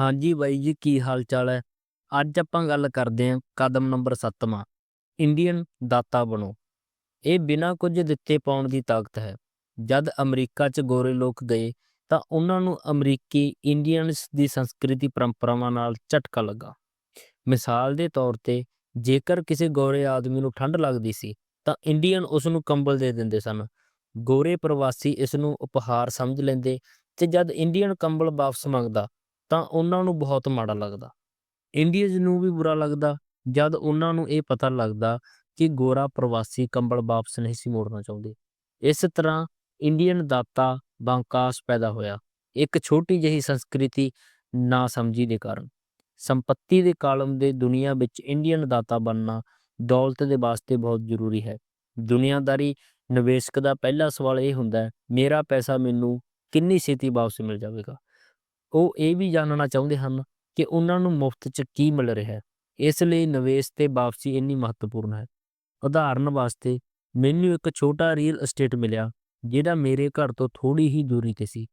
ਹਾਂਜੀ ਬਾਈ ਜੀ, ਕੀ ਹਾਲ ਚਾਲ ਹੈ? ਅੱਜ ਆਪਾਂ ਗੱਲ ਕਰਦੇ ਹਾਂ ਕਦਮ ਨੰਬਰ 7ਵਾਂ ਇੰਡੀਅਨ ਦਾਤਾ ਬਣੋ। ਇਹ ਬਿਨਾਂ ਕੁਝ ਦਿੱਤੇ ਪਾਉਣ ਦੀ ਤਾਕਤ ਹੈ। ਜਦ ਅਮਰੀਕਾ 'ਚ ਗੋਰੇ ਲੋਕ ਗਏ, ਤਾਂ ਉਹਨਾਂ ਨੂੰ ਅਮਰੀਕੀ ਇੰਡੀਅਨਸ ਦੀ ਸੰਸਕ੍ਰਿਤੀ ਪਰੰਪਰਾਵਾਂ ਨਾਲ ਝਟਕਾ ਲੱਗਾ। ਮਿਸਾਲ ਦੇ ਤੌਰ ਤੇ, ਜੇਕਰ ਕਿਸੇ ਗੋਰੇ ਆਦਮੀ ਨੂੰ ਠੰਡ ਲੱਗਦੀ ਸੀ, ਤਾਂ ਇੰਡੀਅਨ ਉਸ ਨੂੰ ਕੰਬਲ ਦੇ ਦਿੰਦੇ ਸਨ। ਗੋਰੇ ਪ੍ਰਵਾਸੀ ਇਸ ਨੂੰ ਉਪਹਾਰ ਸਮਝ ਲੈਂਦੇ ਤੇ ਜਦ ਇੰਡੀਅਨ ਕੰਬਲ ਵਾਪਸ ਮੰਗਦਾ ਤਾਂ ਉਹਨਾਂ ਨੂੰ ਬਹੁਤ ਮਾੜਾ ਲੱਗਦਾ। ਇੰਡੀਅਨਸ ਨੂੰ ਵੀ ਬੁਰਾ ਲੱਗਦਾ, ਜਦ ਉਹਨਾਂ ਨੂੰ ਇਹ ਪਤਾ ਲੱਗਦਾ ਕਿ ਗੋਰਾ ਪ੍ਰਵਾਸੀ ਕੰਬਲ ਵਾਪਸ ਨਹੀਂ ਸੀ ਮੋੜਨਾ ਚਾਹੁੰਦੇ। ਇਸ ਤਰ੍ਹਾਂ ਇੰਡੀਅਨ ਦਾਤਾ ਬੰਕਾਸ ਪੈਦਾ ਹੋਇਆ। ਇੱਕ ਛੋਟੀ ਜਿਹੀ ਸੰਸਕ੍ਰਿਤੀ ਨਾ ਸਮਝੀ ਦੇ ਕਾਰਨ। ਸੰਪਤੀ ਦੇ ਕਾਲਮ ਦੇ ਦੁਨੀਆ ਵਿੱਚ ਇੰਡੀਅਨ ਦਾਤਾ ਬਣਨਾ ਦੌਲਤ ਦੇ ਵਾਸਤੇ ਬਹੁਤ ਜ਼ਰੂਰੀ ਹੈ। ਦੁਨੀਆਦਾਰੀ ਨਿਵੇਸ਼ਕ ਦਾ ਪਹਿਲਾ ਸਵਾਲ ਇਹ ਹੁੰਦਾ ਹੈ, ਮੇਰਾ ਪੈਸਾ ਮੈਨੂੰ ਕਿੰਨੀ ਛੇਤੀ ਵਾਪਸ ਮਿਲ ਜਾਵੇਗਾ? ਉਹ ਇਹ ਵੀ ਜਾਣਨਾ ਚਾਹੁੰਦੇ ਹਨ ਕਿ ਉਹਨਾਂ ਨੂੰ ਮੁਫਤ 'ਚ ਕੀ ਮਿਲ ਰਿਹਾ ਹੈ। ਇਸ ਲਈ ਨਿਵੇਸ਼ ਤੇ ਵਾਪਸੀ ਇੰਨੀ ਮਹੱਤਵਪੂਰਨ ਹੈ। ਉਦਾਹਰਨ ਵਾਸਤੇ ਮੈਨੂੰ ਇੱਕ ਛੋਟਾ ਰੀਅਲ ਅਸਟੇਟ ਮਿਲਿਆ, ਜਿਹੜਾ ਮੇਰੇ ਘਰ ਤੋਂ ਥੋੜੀ ਹੀ ਦੂਰੀ ਤੇ ਸੀ।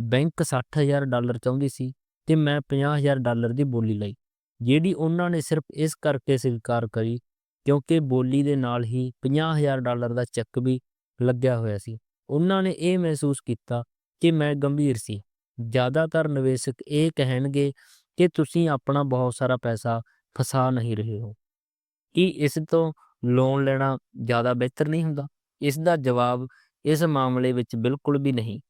ਬੈਂਕ 60000 ਡਾਲਰ ਚਾਹੁੰਦੀ ਸੀ ਤੇ ਮੈਂ 50000 ਡਾਲਰ ਦੀ ਬੋਲੀ ਲਈ, ਜਿਹੜੀ ਉਹਨਾਂ ਨੇ ਸਿਰਫ ਇਸ ਕਰਕੇ ਸਵੀਕਾਰ ਕਰੀ ਕਿਉਂਕਿ ਬੋਲੀ ਦੇ ਨਾਲ ਹੀ 50000 ਡਾਲਰ ਦਾ ਚੈੱਕ ਵੀ ਲੱਗਿਆ ਹੋਇਆ ਸੀ। ਉਹਨਾਂ ਨੇ ਇਹ ਮਹਿਸੂਸ ਕੀਤਾ ਕਿ ਮੈਂ ਗੰਭੀਰ ਸੀ। ਜ਼ਿਆਦਾਤਰ ਨਿਵੇਸ਼ਕ ਇਹ ਕਹਿਣਗੇ ਕਿ ਤੁਸੀਂ ਆਪਣਾ ਬਹੁਤ ਸਾਰਾ ਪੈਸਾ ਫਸਾ ਨਹੀਂ ਰਹੇ ਹੋ। ਕੀ ਇਸ ਤੋਂ ਲੋਨ ਲੈਣਾ ਜ਼ਿਆਦਾ ਬਿਹਤਰ ਨਹੀਂ ਹੁੰਦਾ? ਇਸ ਦਾ ਜਵਾਬ ਇਸ ਮਾਮਲੇ ਵਿੱਚ ਬਿਲਕੁਲ ਵੀ ਨਹੀਂ।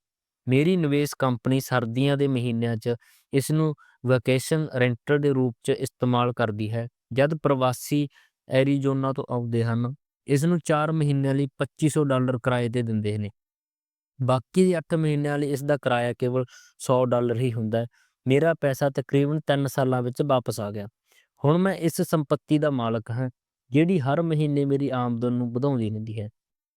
ਮੇਰੀ ਨਿਵੇਸ਼ ਕੰਪਨੀ ਸਰਦੀਆਂ ਦੇ ਮਹੀਨਿਆਂ 'ਚ ਇਸ ਨੂੰ ਵੈਕੇਸ਼ਨ ਰੈਂਟਲ ਦੇ ਰੂਪ 'ਚ ਇਸਤੇਮਾਲ ਕਰਦੀ ਹੈ। ਜਦ ਪ੍ਰਵਾਸੀ ਐਰੀਜ਼ੋਨਾ ਤੋਂ ਆਉਂਦੇ ਹਨ ਇਸ ਨੂੰ 4 ਮਹੀਨਿਆਂ ਲਈ 2500 ਡਾਲਰ ਕਿਰਾਏ ਤੇ ਦਿੰਦੇ ਨੇ। ਬਾਕੀ ਦੇ 8 ਮਹੀਨਿਆਂ ਲਈ ਇਸ ਦਾ ਕਿਰਾਇਆ ਕੇਵਲ 100 ਡਾਲਰ ਹੀ ਹੁੰਦਾ ਹੈ। ਮੇਰਾ ਪੈਸਾ ਤਕਰੀਬਨ 3 ਸਾਲਾਂ ਵਿੱਚ ਵਾਪਸ ਆ ਗਿਆ। ਹੁਣ ਮੈਂ ਇਸ ਸੰਪਤੀ ਦਾ ਮਾਲਕ ਹਾਂ, ਜਿਹੜੀ ਹਰ ਮਹੀਨੇ ਮੇਰੀ ਆਮਦਨ ਨੂੰ ਵਧਾਉਂਦੀ ਰਹਿੰਦੀ ਹੈ।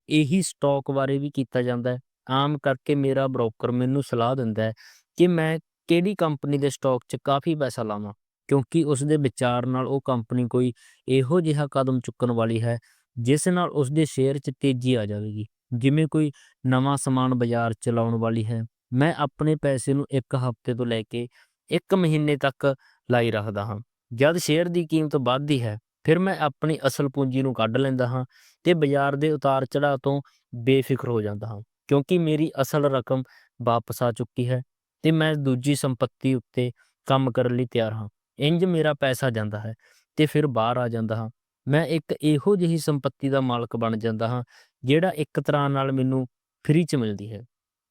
ਇਹੀ ਸਟਾਕ ਬਾਰੇ ਵੀ ਕੀਤਾ ਜਾਂਦਾ ਹੈ। ਆਮ ਕਰਕੇ ਮੇਰਾ ਬ੍ਰੋਕਰ ਮੈਨੂੰ ਸਲਾਹ ਦਿੰਦਾ ਹੈ ਕਿ ਮੈਂ ਕਿਹੜੀ ਕੰਪਨੀ ਦੇ ਸਟਾਕ 'ਚ ਕਾਫੀ ਪੈਸਾ ਲਾਵਾਂ, ਕਿਉਂਕਿ ਉਸ ਦੇ ਵਿਚਾਰ ਨਾਲ ਉਹ ਕੰਪਨੀ ਕੋਈ ਇਹੋ ਜਿਹਾ ਕਦਮ ਚੁੱਕਣ ਵਾਲੀ ਹੈ, ਜਿਸ ਨਾਲ ਉਸ ਦੇ ਸ਼ੇਅਰ 'ਚ ਤੇਜ਼ੀ ਆ ਜਾਵੇਗੀ। ਜਿਵੇਂ ਕੋਈ ਨਵਾਂ ਸਮਾਨ ਬਾਜ਼ਾਰ 'ਚ ਲਾਉਣ ਵਾਲੀ ਹੈ, ਮੈਂ ਆਪਣੇ ਪੈਸੇ ਨੂੰ ਇੱਕ ਹਫ਼ਤੇ ਤੋਂ ਲੈ ਕੇ ਇੱਕ ਮਹੀਨੇ ਤੱਕ ਲਾਈ ਰੱਖਦਾ ਹਾਂ। ਜਦ ਸ਼ੇਅਰ ਦੀ ਕੀਮਤ ਵੱਧਦੀ ਹੈ, ਫਿਰ ਮੈਂ ਆਪਣੀ ਅਸਲ ਪੂੰਜੀ ਨੂੰ ਕੱਢ ਲੈਂਦਾ ਹਾਂ ਤੇ ਬਾਜ਼ਾਰ ਦੇ ਉਤਾਰ ਚੜਾਅ ਤੋਂ ਬੇਫਿਕਰ ਹੋ ਜਾਂਦਾ ਹਾਂ, ਕਿਉਂਕਿ ਮੇਰੀ ਅਸਲ ਰਕਮ ਵਾਪਸ ਆ ਚੁੱਕੀ ਹੈ ਤੇ ਮੈਂ ਦੂਜੀ ਸੰਪਤੀ ਉੱਤੇ ਕੰਮ ਕਰਨ ਲਈ ਤਿਆਰ ਹਾਂ। ਇੰਜ ਮੇਰਾ ਪੈਸਾ ਜਾਂਦਾ ਹੈ ਤੇ ਫਿਰ ਬਾਹਰ ਆ ਜਾਂਦਾ ਹਾਂ। ਮੈਂ ਇੱਕ ਇਹੋ ਜਿਹੀ ਸੰਪਤੀ ਦਾ ਮਾਲਕ ਬਣ ਜਾਂਦਾ ਹਾਂ ਜਿਹੜਾ ਇੱਕ ਤਰ੍ਹਾਂ ਨਾਲ ਮੈਨੂੰ ਫ੍ਰੀ 'ਚ ਮਿਲਦੀ ਹੈ।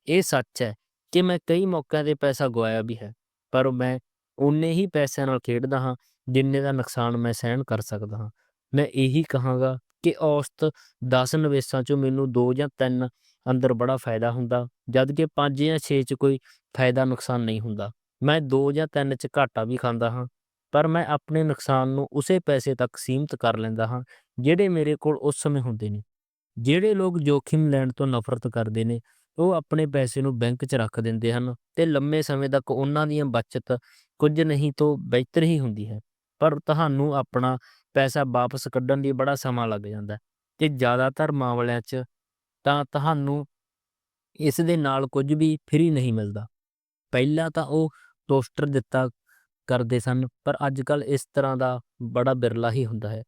ਇਹ ਸੱਚ ਹੈ ਕਿ ਮੈਂ ਕਈ ਮੌਕਿਆਂ ਤੇ ਪੈਸਾ ਗਵਾਇਆ ਵੀ ਹੈ, ਪਰ ਮੈਂ ਉਨੇ ਹੀ ਪੈਸਿਆਂ ਨਾਲ ਖੇਡਦਾ ਹਾਂ ਜਿੰਨੇ ਦਾ ਨੁਕਸਾਨ ਮੈਂ ਸਹਿਣ ਕਰ ਸਕਦਾ ਹਾਂ। ਮੈਂ ਇਹੀ ਕਹਾਂਗਾ ਕਿ ਔਸਤ 10 ਨਿਵੇਸ਼ਾਂ 'ਚੋਂ ਮੈਨੂੰ 2 ਜਾਂ 3 ਅੰਦਰ ਬੜਾ ਫਾਇਦਾ ਹੁੰਦਾ, ਜਦ ਕਿ 5 ਜਾਂ 6 'ਚ ਕੋਈ ਫਾਇਦਾ ਨੁਕਸਾਨ ਨਹੀਂ ਹੁੰਦਾ। ਮੈਂ 2 ਜਾਂ 3 'ਚ ਘਾਟਾ ਵੀ ਖਾਂਦਾ ਹਾਂ, ਪਰ ਮੈਂ ਆਪਣੇ ਨੁਕਸਾਨ ਨੂੰ ਉਸੇ ਪੈਸੇ ਤੱਕ ਸੀਮਿਤ ਕਰ ਲੈਂਦਾ ਹਾਂ, ਜਿਹੜੇ ਮੇਰੇ ਕੋਲ ਉਸ ਸਮੇਂ ਹੁੰਦੇ ਨੇ। ਜਿਹੜੇ ਲੋਕ ਜੋਖਿਮ ਲੈਣ ਤੋਂ ਨਫ਼ਰਤ ਕਰਦੇ ਨੇ, ਉਹ ਆਪਣੇ ਪੈਸੇ ਨੂੰ ਬੈਂਕ 'ਚ ਰੱਖ ਦਿੰਦੇ ਹਨ ਤੇ ਲੰਮੇ ਸਮੇਂ ਤੱਕ ਉਹਨਾਂ ਦੀਆਂ ਬਚਤ ਕੁਝ ਨਹੀਂ ਤੋਂ ਬਿਹਤਰ ਹੀ ਹੁੰਦੀ ਹੈ। ਪਰ ਤੁਹਾਨੂੰ ਆਪਣਾ ਪੈਸਾ ਵਾਪਸ ਕੱਢਣ ਲਈ ਬੜਾ ਸਮਾਂ ਲੱਗ ਜਾਂਦਾ ਹੈ ਤੇ ਜ਼ਿਆਦਾਤਰ ਮਾਮਲਿਆਂ 'ਚ ਤਾਂ ਤੁਹਾਨੂੰ ਇਸ ਦੇ ਨਾਲ ਕੁਝ ਵੀ ਫ੍ਰੀ ਨਹੀਂ ਮਿਲਦਾ। ਪਹਿਲਾਂ ਤਾਂ ਉਹ ਟੋਸਟਰ ਦਿੱਤਾ ਕਰਦੇ ਸਨ, ਪਰ ਅੱਜ ਕੱਲ ਇਸ ਤਰ੍ਹਾਂ ਦਾ ਬੜਾ ਬਿਰਲਾ ਹੀ ਹੁੰਦਾ ਹੈ।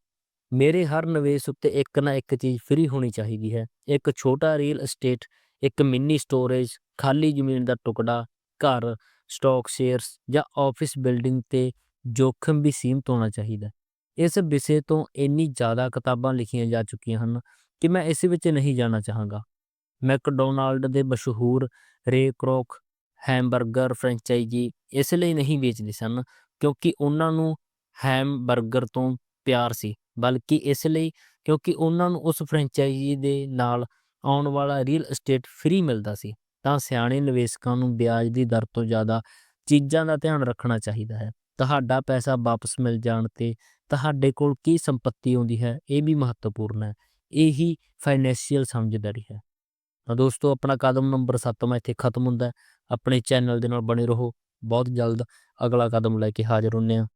ਮੇਰੇ ਹਰ ਨਿਵੇਸ਼ ਉੱਤੇ ਇੱਕ ਨਾ ਇੱਕ ਚੀਜ਼ ਫ੍ਰੀ ਹੋਣੀ ਚਾਹੀਦੀ ਹੈ। ਇੱਕ ਛੋਟਾ ਰੀਅਲ ਅਸਟੇਟ ਇੱਕ ਮਿੰਨੀ ਸਟੋਰੇਜ ਖਾਲੀ ਜ਼ਮੀਨ ਦਾ ਟੁਕੜਾ, ਘਰ ਸਟਾਕ ਸ਼ੇਅਰਸ ਜਾਂ ਆਫਿਸ ਬਿਲਡਿੰਗ ਤੇ ਜੋਖਮ ਵੀ ਸੀਮਤ ਹੋਣਾ ਚਾਹੀਦਾ ਇਸ ਵਿਸ਼ੇ ਤੋਂ ਇੰਨੀ ਜ਼ਿਆਦਾ ਕਿਤਾਬਾਂ ਲਿਖੀਆਂ ਜਾ ਚੁੱਕੀਆਂ ਹਨ ਕਿ ਮੈਂ ਇਸ ਵਿੱਚ ਨਹੀਂ ਜਾਣਾ ਚਾਹਾਂਗਾ। ਮੈਕਡੋਨਾਲਡ ਦੇ ਮਸ਼ਹੂਰ ਰੇ ਕ੍ਰੋਕ, ਹੈਮਬਰਗਰ ਫਰੈਂਚਾਈਜ਼ੀ ਇਸ ਲਈ ਨਹੀਂ ਵੇਚਦੇ ਸਨ ਕਿਉਂਕਿ ਉਹਨਾਂ ਨੂੰ ਹੈਮਬਰਗਰ ਤੋਂ ਪਿਆਰ ਸੀ। ਬਲਕਿ ਇਸ ਲਈ ਕਿਉਂਕਿ ਉਹਨਾਂ ਨੂੰ ਉਸ ਫਰੈਂਚਾਈਜ਼ੀ ਦੇ ਨਾਲ ਆਉਣ ਵਾਲਾ ਰੀਅਲ ਅਸਟੇਟ ਫ੍ਰੀ ਮਿਲਦਾ ਸੀ, ਤਾਂ ਸਿਆਣੇ ਨਿਵੇਸ਼ਕਾਂ ਨੂੰ ਵਿਆਜ ਦੀ ਦਰ ਤੋਂ ਜ਼ਿਆਦਾ ਚੀਜ਼ਾਂ ਦਾ ਧਿਆਨ ਰੱਖਣਾ ਚਾਹੀਦਾ ਹੈ। ਤੁਹਾਡਾ ਪੈਸਾ ਵਾਪਸ ਮਿਲ ਜਾਣ ਤੇ ਤੁਹਾਡੇ ਕੋਲ ਕੀ ਸੰਪਤੀ ਆਉਂਦੀ ਹੈ, ਇਹ ਵੀ ਮਹੱਤਵਪੂਰਨ ਹੈ। ਇਹੀ ਫਾਈਨੈਂਸ਼ੀਅਲ ਸਮਝਦਾਰੀ ਹੈ। ਤਾਂ ਦੋਸਤੋ, ਆਪਣਾ ਕਦਮ ਨੰਬਰ 7 ਮੈਂ ਇੱਥੇ ਖਤਮ ਹੁੰਦਾ ਆਪਣੇ ਚੈਨਲ ਦੇ ਨਾਲ ਬਣੇ ਰਹੋ। ਬਹੁਤ ਜਲਦ ਅਗਲਾ ਕਦਮ ਲੈ ਕੇ ਹਾਜ਼ਰ ਹੁੰਨੇ ਆ